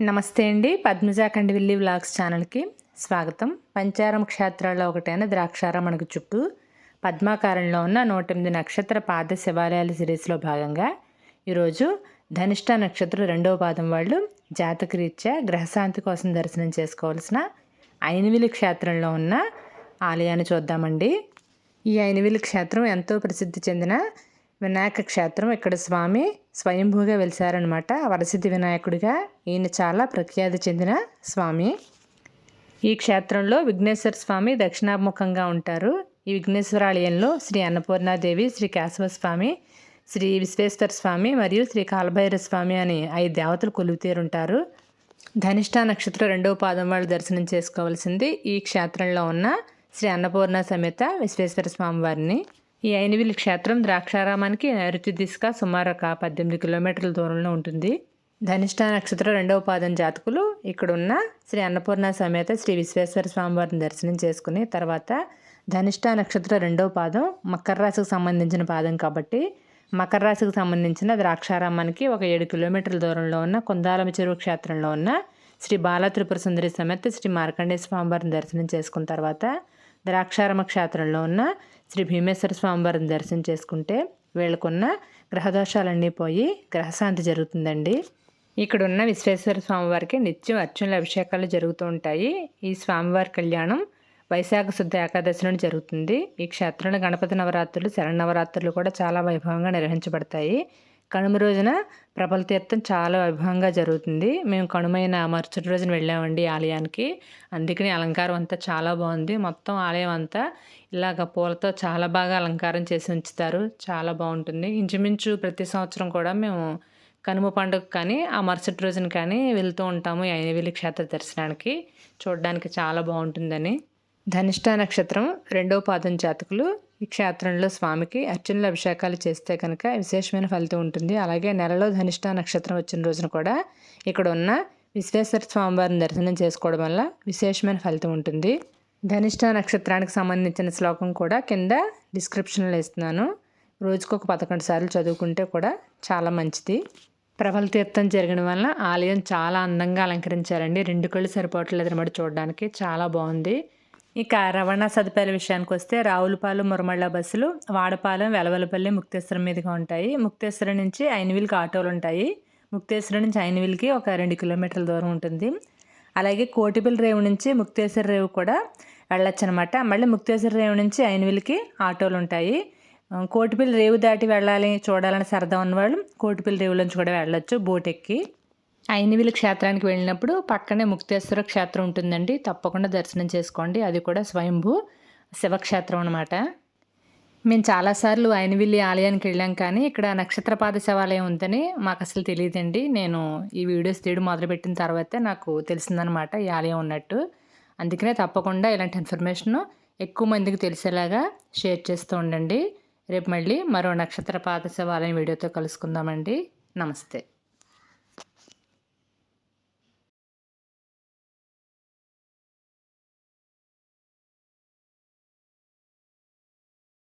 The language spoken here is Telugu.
నమస్తే అండి. పద్మజ కండివిల్లి వ్లాగ్స్ ఛానల్కి స్వాగతం. పంచారం క్షేత్రాల్లో ఒకటైన ద్రాక్షారామణకు చుట్టూ పద్మాకారంలో ఉన్న నూట ఎనిమిది నక్షత్ర పాద శివాలయాల సిరీస్లో భాగంగా ఈరోజు ధనిష్ట నక్షత్రం రెండవ పాదం వాళ్ళు జాతకరీత్యా గ్రహశాంతి కోసం దర్శనం చేసుకోవాల్సిన ఐనవిలి క్షేత్రంలో ఉన్న ఆలయాన్ని చూద్దామండి. ఈ ఐనవిలి క్షేత్రం ఎంతో ప్రసిద్ధి చెందిన వినాయక క్షేత్రం. ఇక్కడ స్వామి స్వయంభూగా వెలిసారనమాట వరసిద్ధి వినాయకుడిగా. ఈయన చాలా ప్రఖ్యాతి చెందిన స్వామి. ఈ క్షేత్రంలో విఘ్నేశ్వర స్వామి దక్షిణాభిముఖంగా ఉంటారు. ఈ విఘ్నేశ్వర ఆలయంలో శ్రీ అన్నపూర్ణాదేవి శ్రీ కేశవ స్వామి శ్రీ విశ్వేశ్వర స్వామి మరియు శ్రీ కాలభైర స్వామి అని ఐదు దేవతలు కొలువుతీరుంటారు. ధనిష్ట నక్షత్రం రెండవ పాదం వాళ్ళు దర్శనం చేసుకోవాల్సింది ఈ క్షేత్రంలో ఉన్న శ్రీ అన్నపూర్ణ సమేత విశ్వేశ్వర స్వామి వారిని. ఈ ఐనవిల్లి క్షేత్రం ద్రాక్షారామానికి నైరుతి దిశగా సుమారు ఒక పద్దెనిమిది కిలోమీటర్ల దూరంలో ఉంటుంది. ధనిష్ట నక్షత్ర రెండవ పాదం జాతకులు ఇక్కడున్న శ్రీ అన్నపూర్ణ సమేత శ్రీ విశ్వేశ్వర స్వామివారిని దర్శనం చేసుకుని తర్వాత ధనిష్ట నక్షత్ర రెండవ పాదం మకర రాశికి సంబంధించిన పాదం కాబట్టి మకర రాశికి సంబంధించిన ద్రాక్షారామానికి ఒక ఏడు కిలోమీటర్ల దూరంలో ఉన్న కుందాలమ చెరువు క్షేత్రంలో ఉన్న శ్రీ బాల త్రిపుర సుందరి సమేత శ్రీ మార్కండేయ స్వామివారిని దర్శనం చేసుకున్న తర్వాత ద్రాక్షారామ క్షేత్రంలో ఉన్న శ్రీ భీమేశ్వర స్వామివారిని దర్శనం చేసుకుంటే వీళ్ళకున్న గ్రహదోషాలన్నీ పోయి గ్రహశాంతి జరుగుతుందండి. ఇక్కడున్న విశ్వేశ్వర స్వామివారికి నిత్యం అర్చనల అభిషేకాలు జరుగుతూ ఉంటాయి. ఈ స్వామివారి కళ్యాణం వైశాఖ శుద్ధ ఏకాదశి నుండి జరుగుతుంది. ఈ క్షేత్రంలో గణపతి నవరాత్రులు నవరాత్రులు కూడా చాలా వైభవంగా నిర్వహించబడతాయి. కనుమ రోజున ప్రబల తీర్థం చాలా వైభవంగా జరుగుతుంది. మేము కనుమైన మరుసటి రోజున వెళ్ళామండి ఆలయానికి. అందుకని అలంకారం అంతా చాలా బాగుంది. మొత్తం ఆలయం అంతా ఇలాగ పూలతో చాలా బాగా అలంకారం చేసి ఉంచుతారు. చాలా బాగుంటుంది. ఇంచుమించు ప్రతి సంవత్సరం కూడా మేము కనుమ పండుగ కానీ ఆ మరుసటి రోజున కానీ వెళ్తూ ఉంటాము అయినవెల్లి క్షేత్ర దర్శనానికి. చూడడానికి చాలా బాగుంటుందని. ధనిష్ట నక్షత్రం రెండవ పాదం జాతకులు ఈ క్షేత్రంలో స్వామికి అర్చనలు అభిషేకాలు చేస్తే కనుక విశేషమైన ఫలితం ఉంటుంది. అలాగే నెలలో ధనిష్ట నక్షత్రం వచ్చిన రోజున కూడా ఇక్కడ ఉన్న విశ్వేశ్వర స్వామివారిని దర్శనం చేసుకోవడం వల్ల విశేషమైన ఫలితం ఉంటుంది. ధనిష్ట నక్షత్రానికి సంబంధించిన శ్లోకం కూడా కింద డిస్క్రిప్షన్లో ఇస్తున్నాను రోజుకు ఒక పదకొండు సార్లు చదువుకుంటే కూడా చాలా మంచిది. ప్రబల తీర్థం జరిగిన వల్ల ఆలయం చాలా అందంగా అలంకరించారండి. రెండు కళ్ళు సరిపోవట్లేదు అనమాట చూడడానికి. చాలా బాగుంది. ఇక రవాణా సదుపాయాల విషయానికి వస్తే రావులపాలెం మురమళ్ళ బస్సులు వాడపాలెం వెలవలపల్లి ముక్తేశ్వరం మీదుగా ఉంటాయి. ముక్తేశ్వరం నుంచి ఐనవిల్కి ఆటోలు ఉంటాయి. ముక్తేశ్వరం నుంచి ఐనవిల్కి ఒక రెండు కిలోమీటర్ల దూరం ఉంటుంది. అలాగే కోటిపల్లి రేవు నుంచి ముక్తేశ్వర రేవు కూడా వెళ్ళొచ్చు అనమాట మళ్ళీ ముక్తేశ్వర రేవు నుంచి ఐనవిల్కి ఆటోలు ఉంటాయి. కోటిపల్లి రేవు దాటి వెళ్ళాలి చూడాలని సరదా ఉన్నవాళ్ళు కోటిపల్లి రేవులోంచి కూడా వెళ్ళొచ్చు బోట్ ఎక్కి. ఐనివిలి క్షేత్రానికి వెళ్ళినప్పుడు పక్కనే ముక్తేశ్వర క్షేత్రం ఉంటుందండి. తప్పకుండా దర్శనం చేసుకోండి. అది కూడా స్వయంభూ శివక్షేత్రం అనమాట మేము చాలాసార్లు ఐనవిల్లి ఆలయానికి వెళ్ళాం కానీ ఇక్కడ నక్షత్రపాద శివాలయం ఉందని మాకు అసలు తెలియదండి. నేను ఈ వీడియోస్ తీయడం మొదలుపెట్టిన తర్వాతే నాకు తెలిసిందనమాట ఈ ఆలయం ఉన్నట్టు. అందుకనే తప్పకుండా ఇలాంటి ఇన్ఫర్మేషన్ ఎక్కువ మందికి తెలిసేలాగా షేర్ చేస్తూ ఉండండి. రేపు మళ్ళీ మరో నక్షత్రపాద శివాలయం వీడియోతో కలుసుకుందామండి. నమస్తే.